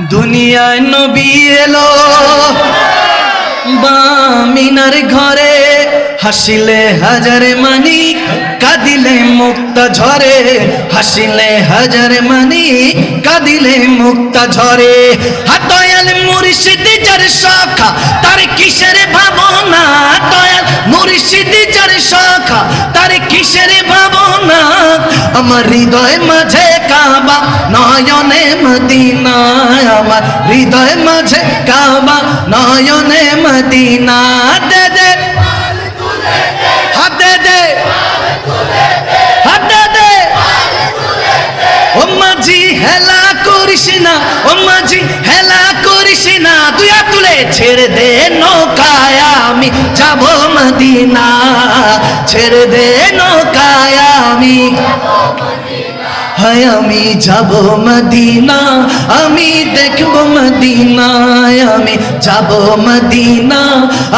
দুনিয়ায় নবী এলো। বামিনার ঘরে হাসিলে হাজারে মানি কাঁদিলে মুক্তা ঝরে। হাসিলে হাজারে মানি কাঁদিলে মুক্তা ঝরে। হাতয়াল মুর্শিদ যার শাখা, তার কিসের ভাবনা? দয়াল মুর্শিদ যার শাখা, তার কিসের আমার হৃদয় মাঝে কাবা, নয়নে মদিনা আমার হৃদয় মাঝে কাবা, নয়নে মদিনা। দে দে, হাত দে হাত দে। ও মাঝি, হেলা করিস না, ও মাঝি, হেলা করিস না। তুই তুলে ছেড়ে দে নৌকায় আমি যাব মদিনা। ছেড়ে দে আমি। হায়, আমি যাব মদিনা। আমি দেখব মদিনায় আমি যাব মদিনা।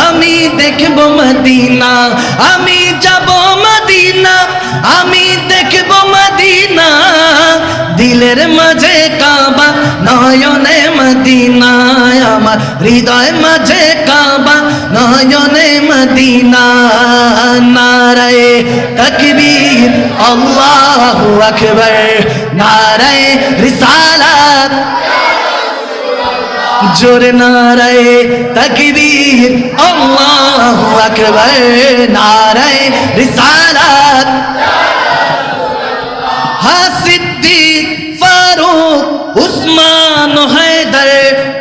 আমি দেখব মদিনা। আমি যাব মদিনা। আমি দেখব মদিনা। দিলের মাঝে কাবা, নয়নে মদিনায় আমার হৃদয় মাঝে কাবা, নয়নে মদিনা নারায়ে তকবীর, আল্লাহু আকবার, নারায়ে রিসালাত। জোরে নারায়ে তকবীর, আল্লাহু আকবার, নারায়ে রিসালাত। হা সিদ্দিক ফারুক উসমান হায়দার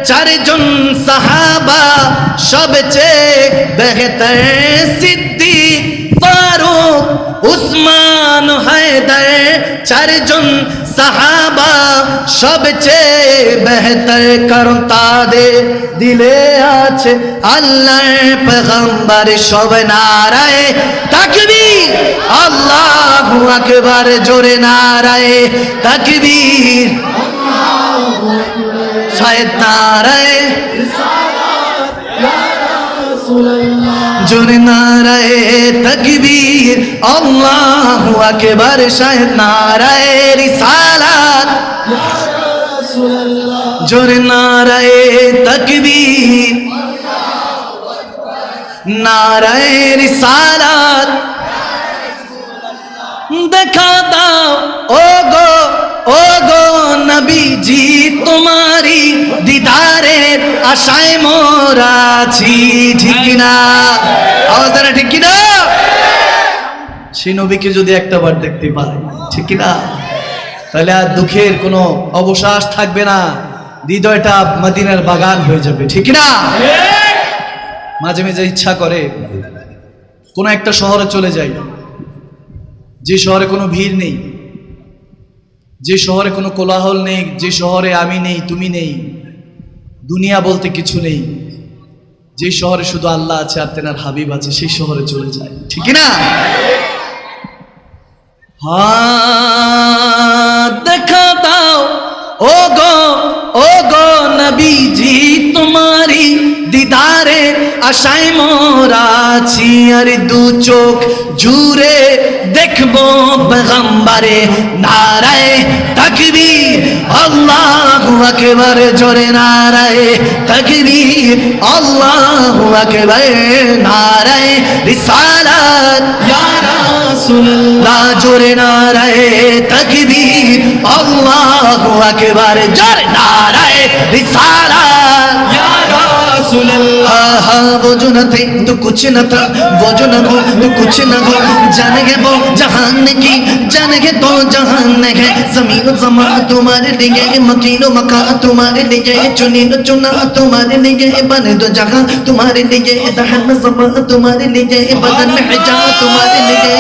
চারজন সাহাবা সবচেয়ে বেহতর সিদ্দিক ফারুক, উসমান হায়দার চারজন সাহাবা সবচেয়ে বেহতর। কারণ তাদের দিলে আছে আল্লাহর পেগম্বর, সব নারায় আল্লাহু আকবার জোরে নারায় তাকবীর। জোরে নারায় তকবীর। আল্লাহু আকবার শায়দ নারায় রিসালাত। জোরে নারায় তকবীর। নারায় রিসালাত। দেখা দাও। ও গো ও গো নবীজি তোমারি দিদারের আশায় মোরাছি ঠিক না? আওয়াজটা ঠিক কি না? সেই নবীকে যদি একটা বার দেখতে পাই, ঠিক কি না? তাহলে আর দুঃখের কোনো অবকাশ থাকবে না। হৃদয়টা মদিনার বাগান হয়ে যাবে, ঠিক না? মাঝে মাঝে ইচ্ছা করে কোনো একটা শহরে চলে যাই। যে শহরে কোনো ভিড় নেই, যে শহরে কোনো কোলাহল নেই, যে শহরে আমি নেই, তুমি নেই, দুনিয়া বলতে কিছু নেই, যে শহরে শুধু আল্লাহ আছে আর তেনার হাবিব আছে, সেই শহরে চলে যায়। ঠিক না হা দেখা দাও, ও গো আশায় মোরাছি আর দু চোখ জুড়ে দেখব পেগম্বরে নারায় তাকবীর। আল্লাহু আকবার, জোরে নারায় তাকবীর। আল্লাহু আকবার, নারায় রিসালাত। ইয়া রাসূলুল্লাহ, জোরে নারায় তাকবীর। আল্লাহু আকবার, জোরে নারায় রিসালাত। ইয়া রাসূলুল্লাহ। हा वो जो न थे तो कुछ न था, वो जो न हो तो कुछ न हो। जाने के वो जहान की जाने के तो जहान है। ज़मीन जमा तुम्हारे लिए, मकीनो मका तुम्हारे लिए चुनी न चुना तुम्हारे लिए, बने दो जहाँ तुम्हारे लिए, दहन जमा तुम्हारे लिए, बदन में हिजा तुम्हारे लिए।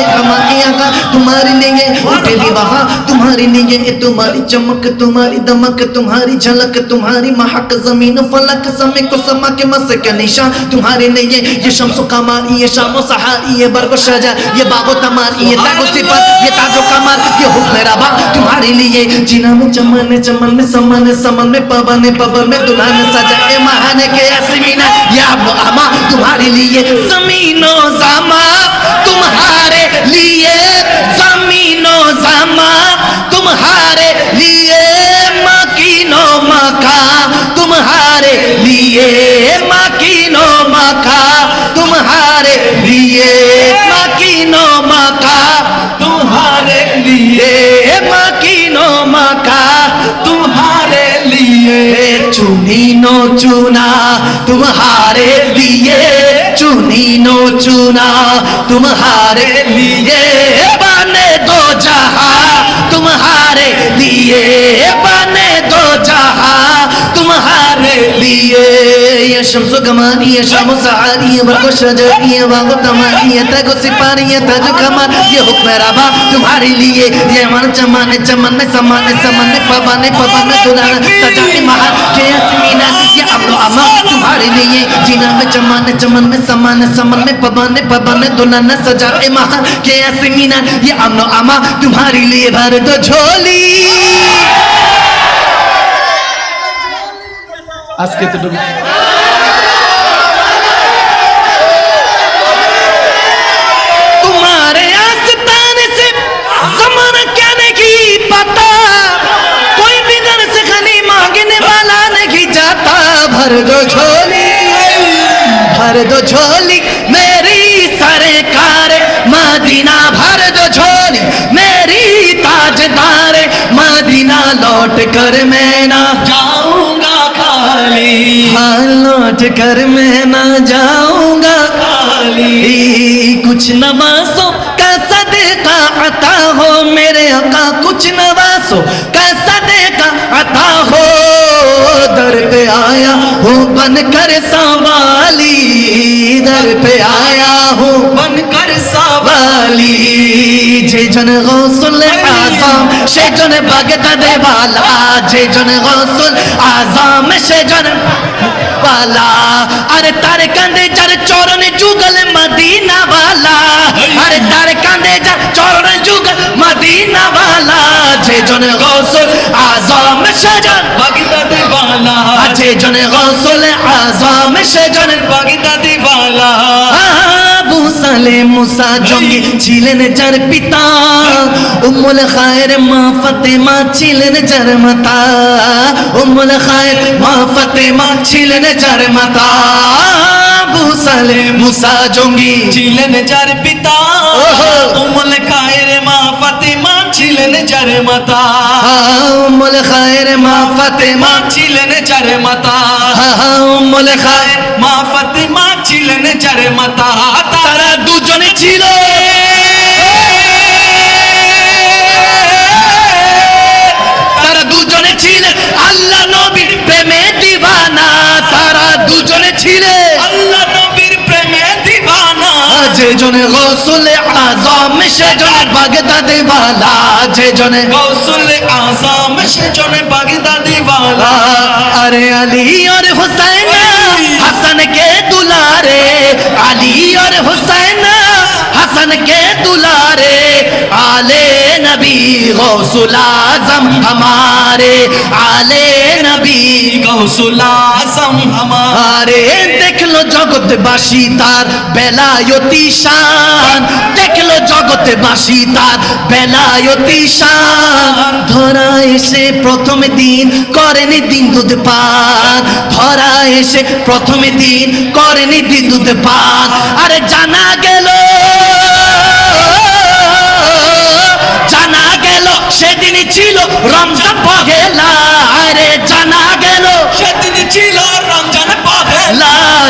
आका तुम्हारे लिए उठे भी वहाँ तुम्हारे लिए तुम्हारी चमक, तुम्हारी दमक, तुम्हारी झलक, तुम्हारी महक, ज़मीन, फलक समय को समा के मस के निशान, तुम्हारे लिए ये शम्सो कमाल, ये शामो सहारी, ये बरगो शजा, ये बागो तमार ये तागो सिफत, ये ताजो कमाल, ये हुक्म रबा तुम्हारे लिए, जिना में चमन चमन में समन समन में पवन पवन में दुल्हन सजाए महाने के असमीना या अमा, तुम्हारे लिए, जमीनो जमा, तुम्हारे लिए জমিনো জামা তুমহারে লিয়ে মাকিনো মাখা তুমহারে লিয়ে মাকিনো चुनी नो चुना तुम्हारे लिए। चुनी नो चुना तुम्हारे लिए। बने दो जहा तुम्हारे लिए। बने दो जहा तुम्हारे लिए। ये शम्स कमानी ये शम्स सहारी ये बरको शजरी ये वागो तमानी, ये तगो सिपारी ये तज कमान, ये हुक्म रबा तुम्हारे लिए। ये मन चमन चमन समान समान पवन पवन दुलाना सजाए तुम्हारे लिए जीना में चमन चमन समान समान पवन पवन दुलाना सजाए महान के असमीना ये अमलो अमा तुम्हारे लिए भर दो झोली আজকে তো ডুবে तुम्हारे आस्ताने से जमाना क्या नहीं पता कोई भी घर से खाली मांगने वाला नहीं जाता भर दो झोली भर दो झोली, मेरी सरकार। मदीना भर दो झोली, मेरी ताजदार। मदीना लौट कर मैं ना जाऊँगा खाली। हाँ लौट कर मैं ना जाऊँगा खाली। कुछ नवासों का सदका अता हो, मेरे आका कुछ नवासों का सदका अता हो। दर पे आया हूँ, बन कर सवाली दर पे आया हूँ बनकर सब वाली যে জন গৌসুল আজম সে জন বাগদাদে वाला যে জন গৌসুল আজম সে জন वाला আরে তার কান্দে যার চরণ যুগল মদিনা वाला আরে তার কান্দে যার চরণ যুগল মদিনা वाला যে জন গৌসুল আজম সে জন বাগদাদি वाला যে গসলে আজম সে বাগিদা দিবালা। আবু সালে মুসা জঙ্গি ছিলেন যার পিতা। উম্মুল খায়ের মা ফাতেমা ছিলেন যার মাতা। উম্মুল খায়ের মা ফাতেমা ছিলেন যার মাতা। আবু সালে মুসা জঙ্গি ছিলেন যার পিতা। উমল খায়ের মা ফাতেমা ছিলেন যার মাতা। উম্মুল খায়ের মা ফাতেমা। ছিলেন যার মাতা। উম্মুল খায়ের মা ফাতেমা ছিলেন যার মাতা। তারা দুজনে ছিল। যেজনে গৌসুল আজম সেজনে বাগদাদি বালা। যেজনে গৌসুল আজম সেজনে বাগদাদি বালা। আরে আলী আর হুসাইন হাসান কে দুলারে। আলী আর হুসাইন হাসান কে দুলারে। আলে नबी गौसुल आजम हमारे आले नबी গৌসুল আজম আমার আরে দেখলো জগৎবাসী তার বেলায়তি শান দেখলো জগৎবাসী তার বেলায়তি শান ধরা এসে প্রথম দিন করেনি দিন দুধ পান ধরা এসে প্রথম দিন করেনি দিন দুধ পান আরে জানা গেল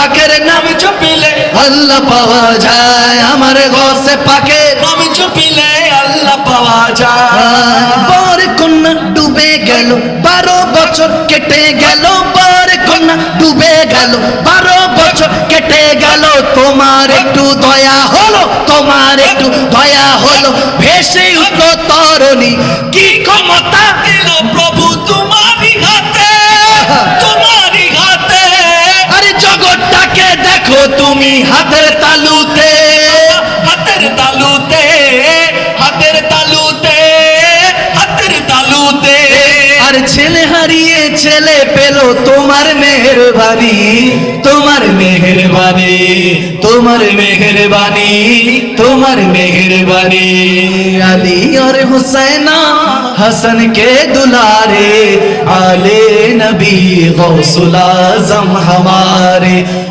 পাকের নাম চুপিলে আল্লাহ পাওয়া যায় আমার গোসে পাকের আমি চুপিলে আল্লাহ পাওয়া যায়। বর কন্যা ডুবে গেল বারো বছর কেটে গেল। বর কন্যা ডুবে গেল বারো বছর কেটে গেল। তোমার একটু দয়া হলো তোমার একটু দয়া হলো। ভেসে উঠল তরণী কি ক্ষমতা তুমি হাতের তালুতে হাতের তালুতে হাতের তালুতে হাতের তালুতে আর ছেলে হারিয়ে ছেলে পেল তোমার মেহেরবানি তোমার মেহেরবানি তোমার মেহেরবানি তোমার মেহেরবানি আলী और हुसैना हसन के दुलारे आले नबी गौसुल आजम हमारे